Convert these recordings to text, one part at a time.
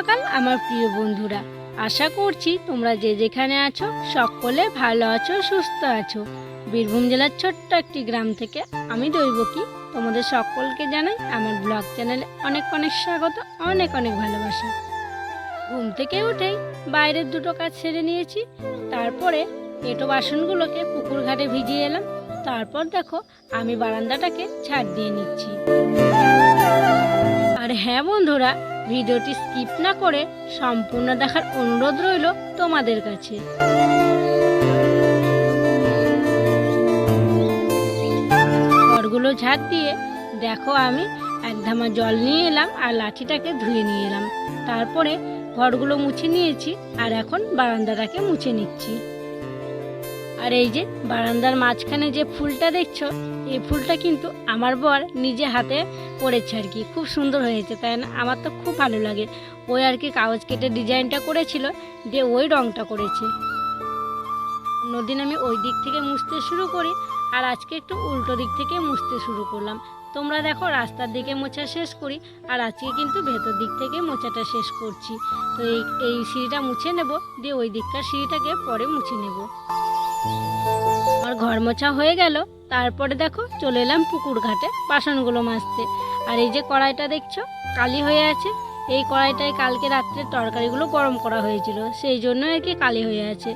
সকাল, আমার প্রিয় বন্ধুরা। আশা করছি তোমরা যে যেখানে আছো, সকলে ভালো আছো, সুস্থ আছো। বীরভূম জেলার ছোট্ট একটি গ্রাম থেকে আমি দৈবকী। তোমাদের সকলকে জানাই আমার ব্লগ চ্যানেলে অনেক অনেক স্বাগত, অনেক অনেক ভালোবাসা। ঘুম থেকে উঠেই বাইরের দুটো কাজ সেরে নিয়েছি। তারপরে এটো বাসনগুলোকে পুকুর ঘাটে ভিজিয়ে এলাম। তারপর দেখো, আমি বারান্দাটাকে ছাড় দিয়ে নিচ্ছি। আর হ্যাঁ বন্ধুরা ভিডিওটি স্কিপ না করে সম্পূর্ণ দেখার অনুরোধ রইল তোমাদের কাছে। ঘরগুলো দিয়ে দেখো আমি, এক ধামা জল নিয়ে এলাম আর লাঠিটাকে ধুয়ে নিয়ে এলাম। তারপরে ঘরগুলো মুছে নিয়েছি আর এখন বারান্দাটাকে মুছে নিচ্ছি। আর এই যে বারান্দার মাঝখানে যে ফুলটা দেখছ, এই ফুলটা কিন্তু আমার বর নিজে হাতে করেছে আর কি। খুব সুন্দর হয়েছে, তাই না? আমার তো খুব ভালো লাগে। ওই আর কি কাগজ কেটে ডিজাইনটা করেছিল, দিয়ে ওই রঙটা করেছে। অন্যদিন আমি ওই দিক থেকে মুছতে শুরু করি, আর আজকে একটু উল্টো দিক থেকে মুছতে শুরু করলাম। তোমরা দেখো রাস্তার দিকে মোছা শেষ করি, আর আজকে কিন্তু ভেতর দিক থেকে মোছাটা শেষ করছি। তো এই এই সিঁড়িটা মুছে নেব, দিয়ে ওই দিককার সিঁড়িটাকে পরে মুছে নেব। আমার ঘর মোছা হয়ে গেল। তারপরে দেখো, চলে এলাম পুকুর ঘাটে বাসনগুলো মাজতে। আর এই যে কড়াইটা দেখছ, কালি হয়ে আছে। এই কড়াইটায় কালকে রাত্রে তরকারিগুলো গরম করা হয়েছিল, সেই জন্য আর কি কালি হয়ে আছে।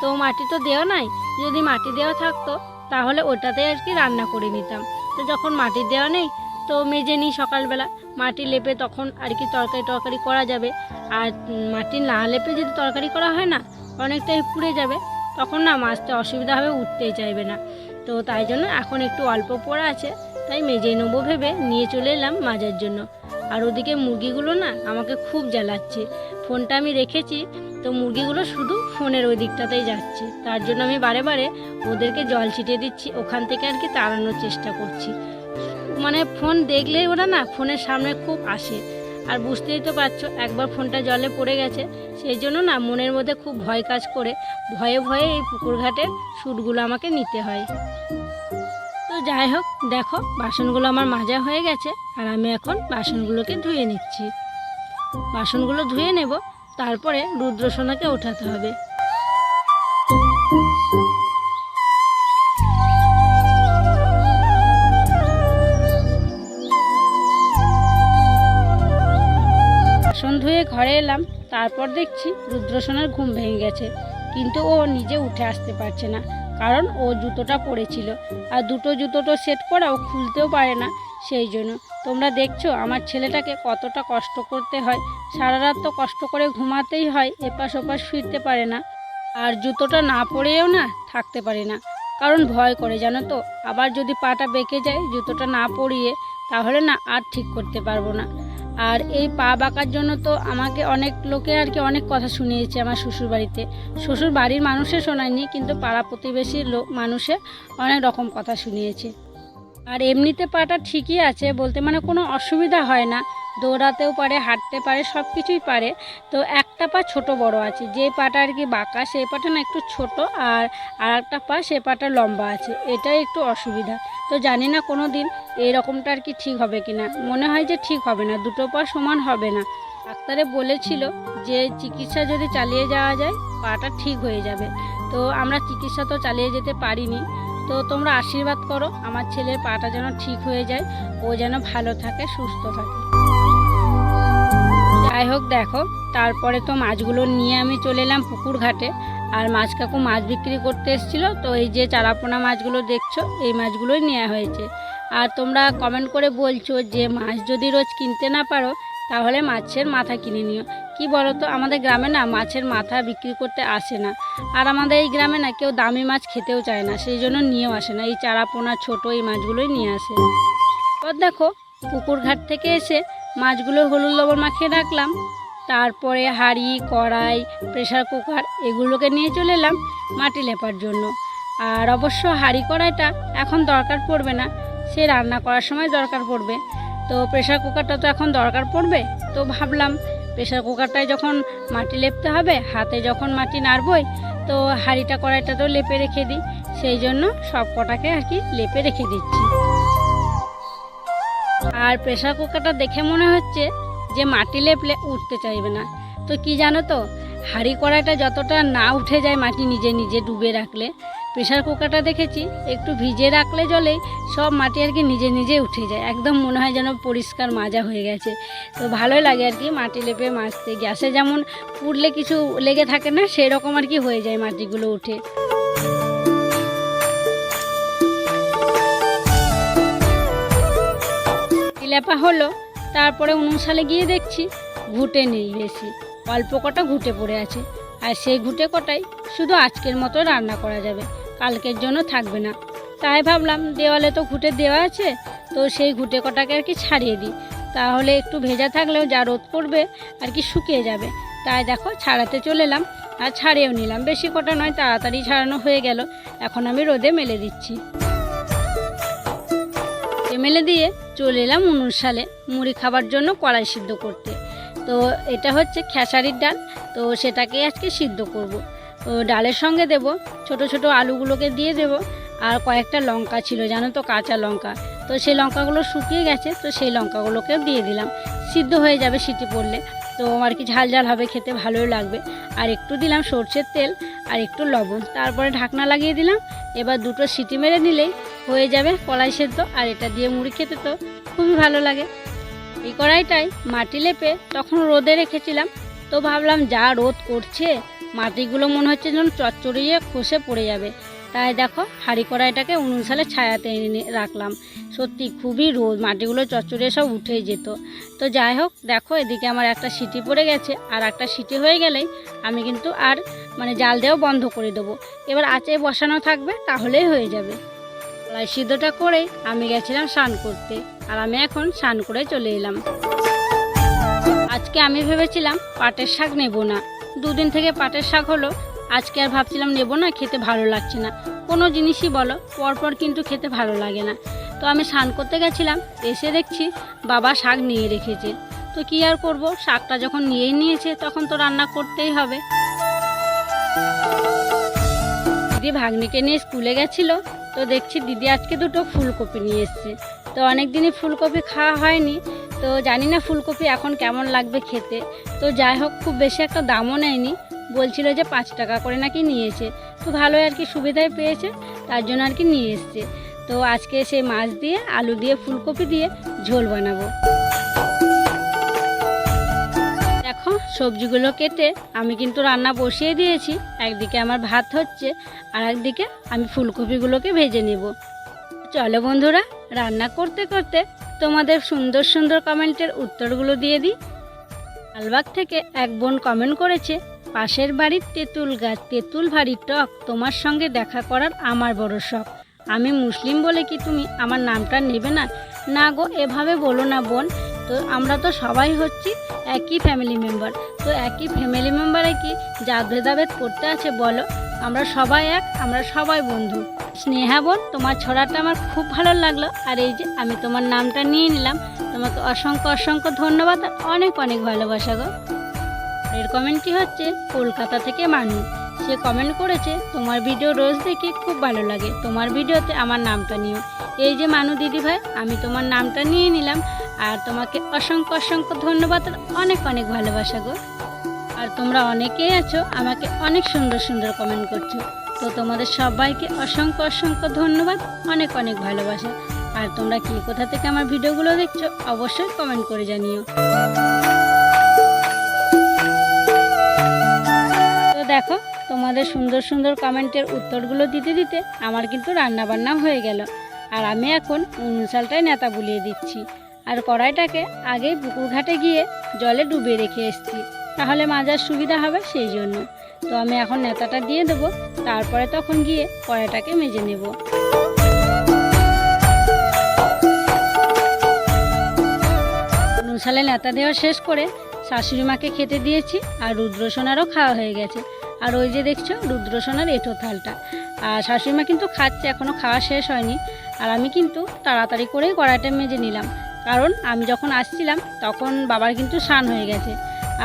তো মাটি তো দেওয়া নাই, যদি মাটি দেওয়া থাকতো, তাহলে ওটাতে আর কি রান্না করে নিতাম। তো যখন মাটি দেওয়া নেই, তো মেজে নিই সকালবেলা। মাটি লেপে তখন আর কি তরকারি টরকারি করা যাবে। আর মাটি না লেপে যদি তরকারি করা হয় না, অনেকটাই পুড়ে যাবে। তখন না মাছতে অসুবিধা হবে উঠতেই চাইবে না। তো তাই জন্য এখন একটু অল্প পড়া আছে, তাই মেজে নেব ভেবে নিয়ে চলে এলাম মাজার জন্য। আর ওদিকে মুরগিগুলো না আমাকে খুব জ্বালাচ্ছে। ফোনটা আমি রেখেছি, তো মুরগিগুলো শুধু ফোনের ওই দিকটাতেই যাচ্ছে। তার জন্য আমি বারে বারে ওদেরকে জল ছিটিয়ে দিচ্ছি, ওখান থেকে আর কি তাড়ানোর চেষ্টা করছি। মানে ফোন দেখলেই ওরা না ফোনের সামনে খুব আসে। আর বুঝতেই তো পারছ, একবার ফোনটা জলে পড়ে গেছে। সেই জন্য না মনের মধ্যে খুব ভয় কাজ করে, ভয়ে ভয়ে এই পুকুর ঘাটের শ্যুটগুলো আমাকে নিতে হয়। তো যাই হোক, দেখো, বাসনগুলো আমার মাজা হয়ে গেছে, আর আমি এখন বাসনগুলোকে ধুয়ে নিচ্ছি। বাসনগুলো ধুয়ে নেব, তারপরে রুদ্রসোনাকে ওঠাতে হবে। ঘরে এলাম, তারপর দেখছি রুদ্রসোনার ঘুম ভেঙে গেছে। কিন্তু ও নিজে উঠে আসতে পারছে না, কারণ ও জুতোটা পরেছিল আর দুটো জুতোটা সেট করা ও খুলতেও পারে না, সেই জন্য। তোমরা দেখছ, আমার ছেলেটাকে কতটা কষ্ট করতে হয়। সারা রাত তো কষ্ট করে ঘুমাতেই হয়, এপাশ ওপাশ ফিরতে পারে না। আর জুতোটা না পরেও না থাকতে পারে না। কারণ ভয় করে, জানো তো? আবার যদি পাটা বেঁকে যায়, জুতোটা না পরিয়ে, তাহলে না আর ঠিক করতে পারব না। আর এই পা বাঁকার জন্য তো আমাকে অনেক লোকে আর কি অনেক কথা শুনিয়েছে আমার শ্বশুর বাড়িতে শ্বশুর বাড়ির মানুষে শোনায়নি, কিন্তু পাড়া প্রতিবেশীর লোক মানুষে অনেক রকম কথা শুনিয়েছে। আর এমনিতে পাটা ঠিকই আছে, বলতে মানে কোনো অসুবিধা হয় না। দৌড়াতেও পারে, হাঁটতে পারে সব কিছুই পারে। তো একটা পা ছোট বড় আছে, যে পাটা আর কি বাঁকা, সেই পাটা না একটু ছোট আর আর একটা পা সে পাটা লম্বা আছে, এটাই একটু অসুবিধা। তো জানি না কোনো দিন এইরকমটা আর কি ঠিক হবে কি না মনে হয় যে ঠিক হবে না, দুটো পা সমান হবে না। ডাক্তারে বলেছিল যে চিকিৎসা যদি চালিয়ে যাওয়া যায়, পাটা ঠিক হয়ে যাবে। তো আমরা চিকিৎসা তো চালিয়ে যেতে পারিনি তো তোমরা আশীর্বাদ করো, আমার ছেলের পাটা যেন ঠিক হয়ে যায়, ও যেন ভালো থাকে, সুস্থ থাকে। যাই হোক, দেখো, তারপরে তো মাছগুলো নিয়ে আমি চলে এলাম পুকুর ঘাটে, আর মাছ কাকু মাছ বিক্রি করতে এসেছিল, তো এই যে চারাপোনা মাছগুলো দেখছ, এই মাছগুলোই নেওয়া হয়েছে। আর তোমরা কমেন্ট করে বলছো যে, মাছ যদি রোজ কিনতে না পারো তাহলে মাছের মাথা কিনে নিও। কি বলো তো আমাদের গ্রামে না মাছের মাথা বিক্রি করতে আসে না। আর আমাদের এই গ্রামে না কেউ দামি মাছ খেতেও চায় না, সেই জন্য নিয়েও আসে না। এই চারাপোনা ছোটো এই মাছগুলোই নিয়ে আসে। এবার দেখো পুকুর ঘাট থেকে এসে মাছগুলো হলুদ লবণ মাখিয়ে রাখলাম। তারপরে হাঁড়ি, কড়াই প্রেশার কুকার এগুলোকে নিয়ে চলে এলাম মাটি লেপার জন্য। আর অবশ্য হাঁড়ি, কড়াইটা এখন দরকার পড়বে না। সে রান্না করার সময় দরকার পড়বে। তো প্রেশার কুকারটা তো এখন দরকার পড়বে। তো ভাবলাম প্রেশার কুকারটায় যখন মাটি লেপতে হবে, হাতে যখন মাটি নাড়বই, তো হাঁড়িটা কড়াইটা তো লেপে রেখে দিই। সেই জন্য সব কটাকে আর কি লেপে রেখে দিচ্ছি। আর প্রেসার কুকারটা দেখে মনে হচ্ছে যে মাটি লেপলে উঠতে চাইবে না। তো কি জানো তো, হাঁড়ি কড়াইটা যতটা না উঠে যায় মাটি নিজে নিজে ডুবে রাখলে প্রেশার কুকারটা দেখেছি, একটু ভিজে রাখলে জলেই সব মাটি আর কি নিজে নিজে উঠে যায়। একদম মনে হয় যেন পরিষ্কার মাজা হয়ে গেছে। তো ভালোই লাগে আর কি মাটি লেপে মাজতে। গ্যাসে যেমন পুড়লে কিছু লেগে থাকে না সেই রকম আর কি হয়ে যায় মাটিগুলো উঠে। লেপা হলো, তারপরে উনুন সালে গিয়ে দেখছি ঘুটে নেই বেশি। অল্প কটা ঘুটে পড়ে আছে। আর সেই ঘুটে কটাই শুধু আজকের মতো রান্না করা যাবে। কালকের জন্য থাকবে না। তাই ভাবলাম দেওয়ালে তো ঘুটে দেওয়া আছে, তো সেই ঘুটে কটাকে আর কি ছাড়িয়ে দিই। তাহলে একটু ভেজা থাকলেও যা রোদ করবে আর কি শুকিয়ে যাবে। তাই দেখো ছাড়াতে চলে এলাম আর ছাড়িয়েও নিলাম। বেশি কটা নয়, তাড়াতাড়ি ছাড়ানো হয়ে গেল। এখন আমি রোদে মেলে দিচ্ছি। মেলে দিয়ে চলে এলাম উনুন সালে মুড়ি খাবার জন্য কড়াই সিদ্ধ করতে। তো এটা হচ্ছে খেসারির ডাল, তো সেটাকে আজকে সিদ্ধ করব। তো ডালের সঙ্গে দেব ছোট ছোট আলুগুলোকে দিয়ে দেব। আর কয়েকটা লঙ্কা ছিল, জানো তো কাঁচা লঙ্কা। তো সেই লঙ্কাগুলো শুকিয়ে গেছে, তো সেই লঙ্কাগুলোকে দিয়ে দিলাম। সিদ্ধ হয়ে যাবে সিটি পড়লে। তো আর কি ঝাল ঝাল হবে, খেতে ভালোই লাগবে। আর একটু দিলাম সর্ষের তেল আর একটু লবণ। তারপরে ঢাকনা লাগিয়ে দিলাম। এবার দুটো সিটি মেরে নিলেই হয়ে যাবে কলাই সেদ্ধ আর এটা দিয়ে মুড়ি খেতে তো খুবই ভালো লাগে। এই কড়াইটাই মাটি লেপে তখন রোদে রেখেছিলাম, তো ভাবলাম যা রোদ করছে মাটিগুলো মনে হচ্ছে যেন চচ্চড়িয়ে খসে পড়ে যাবে। তাই দেখো, হাঁড়ি কড়াইটাকে উনুন সালে ছায়াতে এনে রাখলাম। সত্যি খুবই রোদ, মাটিগুলো চচ্চড়িয়ে সব উঠে যেত। তো যাই হোক, দেখো, এদিকে আমার একটা সিটি পড়ে গেছে। আর একটা সিটি হয়ে গেলেই আমি কিন্তু আর মানে জাল দেওয়া বন্ধ করে দেবো। এবার আঁচে বসানো থাকবে, তাহলেই হয়ে যাবে। কলাই সিদ্ধটা করেই আমি গেছিলাম স্নান করতে। আর আমি এখন স্নান করে চলে এলাম। আজকে আমি ভেবেছিলাম পাটের শাক নেব না। দুদিন থেকে পাটের শাক হলো। আজকে আর ভাবছিলাম নেব না, খেতে ভালো লাগছে না। কোনো জিনিসই বলো, পরপর কিন্তু খেতে ভালো লাগে না। তো আমি স্নান করতে গেছিলাম, এসে দেখছি বাবা শাক নিয়ে রেখেছে। তো কি আর করব, শাকটা যখন নিয়েই নিয়েছে, তখন তো রান্না করতেই হবে। দিদি ভাগ্নিকে নিয়ে স্কুলে গেছিল, তো দেখছি দিদি আজকে দুটো ফুলকপি নিয়ে এসছে। তো অনেক দিনই ফুলকপি খাওয়া হয়নি তো জানি না ফুলকপি এখন কেমন লাগবে খেতে। তো যাই হোক, খুব বেশি একটা দামও নেয়নি। বলছিল যে পাঁচ টাকা করে নাকি নিয়েছে। তো ভালোই আর কি সুবিধায় পেয়েছে, তার জন্য আর কি নিয়ে এসছে। তো আজকে সেই মাছ দিয়ে, আলু দিয়ে, ফুলকপি দিয়ে ঝোল বানাবো। দেখো, সবজিগুলো কেটে আমি কিন্তু রান্না বসিয়ে দিয়েছি। একদিকে আমার ভাত হচ্ছে, আর একদিকে আমি ফুলকপিগুলোকে ভেজে নেব। চলো বন্ধুরা, রান্না করতে করতে তোমাদের সুন্দর সুন্দর কমেন্টের উত্তরগুলো দিয়ে দিই। লালবাগ থেকে এক বোন কমেন্ট করেছে, পাশের বাড়ির তেঁতুল গাছ, তেঁতুল ভারী টক, তোমার সঙ্গে দেখা করার আমার বড় শখ। আমি মুসলিম বলে কি তুমি আমার নামটা নেবে না? না গো, এভাবে বলো না বোন। তো আমরা তো সবাই হচ্ছি একই ফ্যামিলি মেম্বার তো একই ফ্যামিলি মেম্বারে কি জাত ভেদাভেদ করতে আছে বলো? আমরা সবাই এক, আমরা সবাই বন্ধু। স্নেহা বোন, তোমার ছড়াটা আমার খুব ভালো লাগল। আর এই যে আমি তোমার নামটা নিয়ে নিলাম, তোমাকে অসংখ্য অসংখ্য ধন্যবাদ আর অনেক অনেক ভালোবাসা গো। এর কমেন্টটি হচ্ছে, কলকাতা থেকে মানু। সে কমেন্ট করেছে, তোমার ভিডিও রোজ দেখি খুব ভালো লাগে। তোমার ভিডিওতে আমার নামটা নিও। এই যে মানু দিদি ভাই, আমি তোমার নামটা নিয়ে নিলাম। আর তোমাকে অসংখ্য অসংখ্য ধন্যবাদ আর অনেক অনেক ভালোবাসা গো। আর তোমরা অনেকেই আছো, আমাকে অনেক সুন্দর সুন্দর কমেন্ট করছ। তো তোমাদের সবাইকে অসংখ্য অসংখ্য ধন্যবাদ, অনেক অনেক ভালোবাসা। আর তোমরা কি কোথা থেকে আমার ভিডিওগুলো দেখছ, অবশ্যই কমেন্ট করে জানিও। তো দেখো, তোমাদের সুন্দর সুন্দর কমেন্টের উত্তরগুলো দিতে দিতে আমার কিন্তু রান্না বান্না হয়ে গেল। আর আমি এখন উনুশালটায় নেতা বুলিয়ে দিচ্ছি। আর কড়াইটাকে আগেই পুকুর ঘাটে গিয়ে জলে ডুবিয়ে রেখে এসেছি। তাহলে মাজার সুবিধা হবে সেই জন্য। তো আমি এখন নেতাটা দিয়ে দেবো, তারপরে তখন গিয়ে কড়াইটাকে মেজে নেব। নুসালে নেতা দেওয়া শেষ করে শাশুড়ি মাকে খেতে দিয়েছি, আর রুদ্রসোনারও খাওয়া হয়ে গেছে। আর ওই যে দেখছ, রুদ্রসোনার এঁটো থালটা। আর শাশুড়ি মা কিন্তু খাচ্ছে এখনও খাওয়া শেষ হয়নি। আর আমি কিন্তু তাড়াতাড়ি করেই কড়াইটা মেজে নিলাম। কারণ আমি যখন আসছিলাম, তখন বাবার কিন্তু স্নান হয়ে গেছে।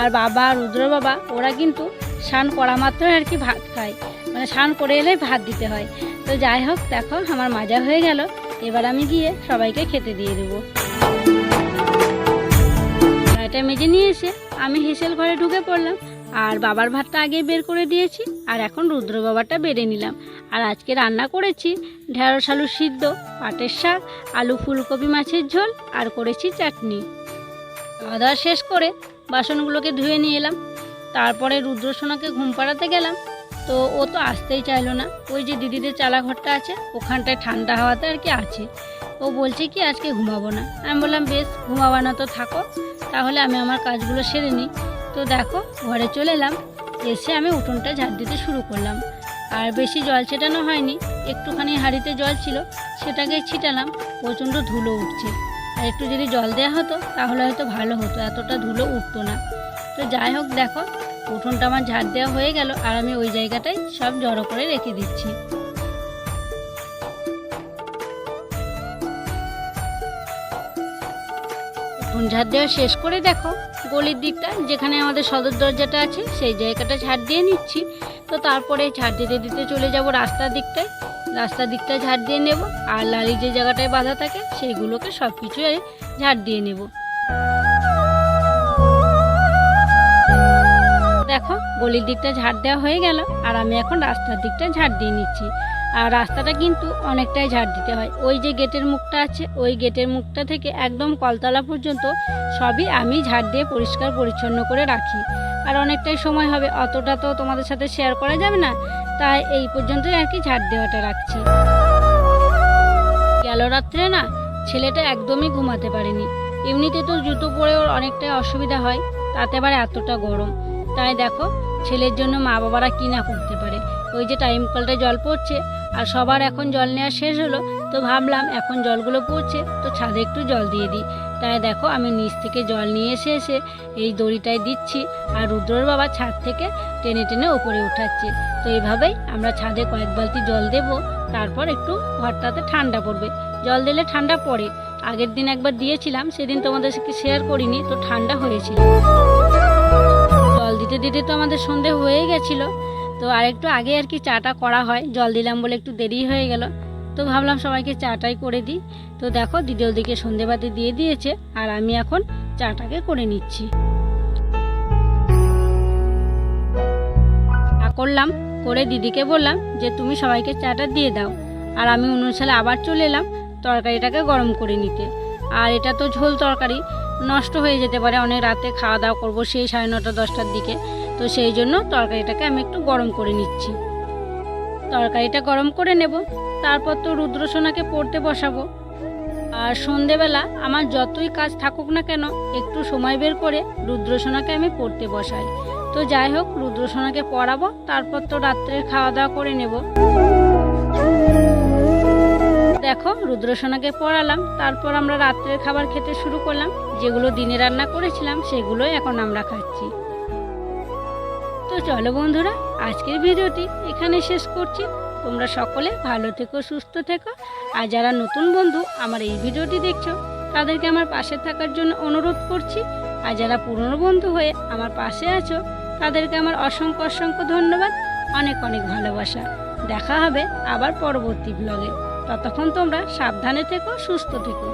আর বাবা, রুদ্র বাবা, ওরা কিন্তু স্নান করা মাত্রই আর কি ভাত খায়। মানে স্নান করে এলে ভাত দিতে হয়। তো যাই হোক, দেখো, আমার মাজা হয়ে গেল। এবার আমি গিয়ে সবাইকে খেতে দিয়ে দেবো। থালাটা মেজে নিয়ে এসে আমি হেসেল ঘরে ঢুকে পড়লাম। আর বাবার ভাতটা আগে বের করে দিয়েছি। আর এখন রুদ্র বাবাটা বেড়ে নিলাম। আর আজকে রান্না করেছি ঢেঁড়স আলু সিদ্ধ, পাটের শাক, আলু ফুলকপি মাছের ঝোল, আর করেছি চাটনি। খাওয়া দাওয়া শেষ করে বাসনগুলোকে ধুয়ে নিয়ে এলাম। তারপরে রুদ্রসোনাকে ঘুম পাড়াতে গেলাম। তো ও তো আসতেই চাইলো না। ওই যে দিদিদের চালাঘরটা আছে, ওখানটায় ঠান্ডা হাওয়াতে আর কি আছে। ও বলছে কি, আজকে ঘুমাবো না। আমি বললাম, বেশ, ঘুমাবো না তো, থাকো। তাহলে আমি আমার কাজগুলো সেরে নিই। তো দেখো, ঘরে চলে এলাম। এসে আমি উঠোনটা ঝাড় দিতে শুরু করলাম। আর বেশি জল ছেটানো হয়নি। একটুখানি হাঁড়িতে জল ছিল সেটাকে ছিটালাম। প্রচণ্ড ধুলো উঠছে। আর একটু যদি জল দেওয়া হতো, তাহলে হয়তো ভালো হতো, এতটা ধুলো উঠতো না। তো যাই হোক, দেখো, উঠোনটা আমার ঝাড় দেওয়া হয়ে গেল, আর আমি ওই জায়গাটায় সব জড়ো করে রেখে দিচ্ছি। উঠোন ঝাড় দেওয়া শেষ করে দেখো, গলির দিকটা, যেখানে আমাদের সদর দরজাটা আছে, সেই জায়গাটা ঝাড় দিয়ে নিচ্ছি। তো তারপরে ঝাড় দিতে দিতে চলে যাব রাস্তার দিকটায়। রাস্তার দিকটা ঝাড় দিয়ে নেব আর লালি যে জায়গাটায় বাঁধা থাকে সেইগুলোকে সব কিছু ঝাড় দিয়ে নেব। দেখো, গলির দিকটা ঝাড় দেওয়া হয়ে গেল আর আমি এখন রাস্তার দিকটা ঝাড় দিয়ে নিচ্ছি। আর রাস্তাটা কিন্তু অনেকটাই ঝাড় দিতে হয়। ওই যে গেটের মুখটা আছে, ওই গেটের মুখটা থেকে একদম কলতলা পর্যন্ত সবই আমি ঝাড় দিয়ে পরিষ্কার পরিচ্ছন্ন করে রাখি। আর অনেকটাই সময় হবে। অতটা তো তোমাদের সাথে শেয়ার করা যাবে না। তাই এই পর্যন্তই আর কি ঝাড় দেওয়াটা রাখছি। গেল রাত্রে না, ছেলেটা একদমই ঘুমাতে পারেনি। এমনিতে তো জুতো পরে ওর অনেকটাই অসুবিধা হয়, তাতে আবার এতটা গরম। তাই দেখো, ছেলের জন্য মা বাবারা কি না করতে পারে? ওই যে টাইম কলটায় জল পড়ছে, আর সবার এখন জল নেওয়া শেষ হলো তো ভাবলাম এখন জলগুলো পড়ছে, তো ছাদে একটু জল দিয়ে দিই। তাই দেখো আমি নিচ থেকে জল নিয়ে এসে এসে এই দড়িটায় দিচ্ছি আর রুদ্রর বাবা ছাদ থেকে টেনে টেনে ওপরে উঠাচ্ছে। তো এইভাবেই আমরা ছাদে কয়েক বালতি জল দেব, তারপর একটু ঘরটাতে ঠান্ডা পড়বে। জল দিলে ঠান্ডা পড়ে। আগের দিন একবার দিয়েছিলাম, সেদিন তোমাদের সাথে শেয়ার করিনি, তো ঠান্ডা হয়েছিল। জল দিতে দিতে তো আমাদের সন্ধে হয়ে গেছিল। তো আরেকটু আগে আর কি চাটা করা হয়, জল দিলাম বলে একটু দেরি হয়ে গেল। তো ভাবলাম সবাইকে চাটাই করে দিই। তো দেখো দিদি ওদিকে সন্ধেবাতি দিয়ে দিয়েছে আর আমি এখন চাটাকে করে নিচ্ছি। করলাম, করে দিদিকে বললাম যে তুমি সবাইকে চাটা দিয়ে দাও। আর আমি অনুসারে আবার চলে এলাম তরকারিটাকে গরম করে নিতে। আর এটা তো ঝোল তরকারি, নষ্ট হয়ে যেতে পারে, অনেক রাতে খাওয়া দাওয়া করব সেই সাড়ে নটা দশটার দিকে। তো সেই জন্য তরকারিটাকে আমি একটু গরম করে নিচ্ছি। তরকারিটা গরম করে নেব। তারপর তো রুদ্রসোনাকে পড়তে বসাবো। আর সন্ধেবেলা আমার যতই কাজ থাকুক না কেন, একটু সময় বের করে রুদ্রসোনাকে আমি পড়তে বসাই। তো যাই হোক, রুদ্রসোনাকে পড়াবো, তারপর তো রাত্রের খাওয়া দাওয়া করে নেব। দেখো, রুদ্রসোনাকে পড়ালাম, তারপর আমরা রাত্রের খাবার খেতে শুরু করলাম। যেগুলো দিনে রান্না করেছিলাম, সেগুলোই এখন আমরা খাচ্ছি। তো চলো বন্ধুরা, আজকের ভিডিওটি এখানে শেষ করছি। তোমরা সকলে ভালো থেকো, সুস্থ থেকো। আর যারা নতুন বন্ধু আমার এই ভিডিওটি দেখছ, তাদেরকে আমার পাশে থাকার জন্য অনুরোধ করছি। আর যারা পুরনো বন্ধু হয়ে আমার পাশে আছো, তাদেরকে আমার অসংখ্য অসংখ্য ধন্যবাদ, অনেক অনেক ভালোবাসা। দেখা হবে আবার পরবর্তী ব্লগে ততক্ষণ তোমরা সাবধানে থেকো, সুস্থ থেকো।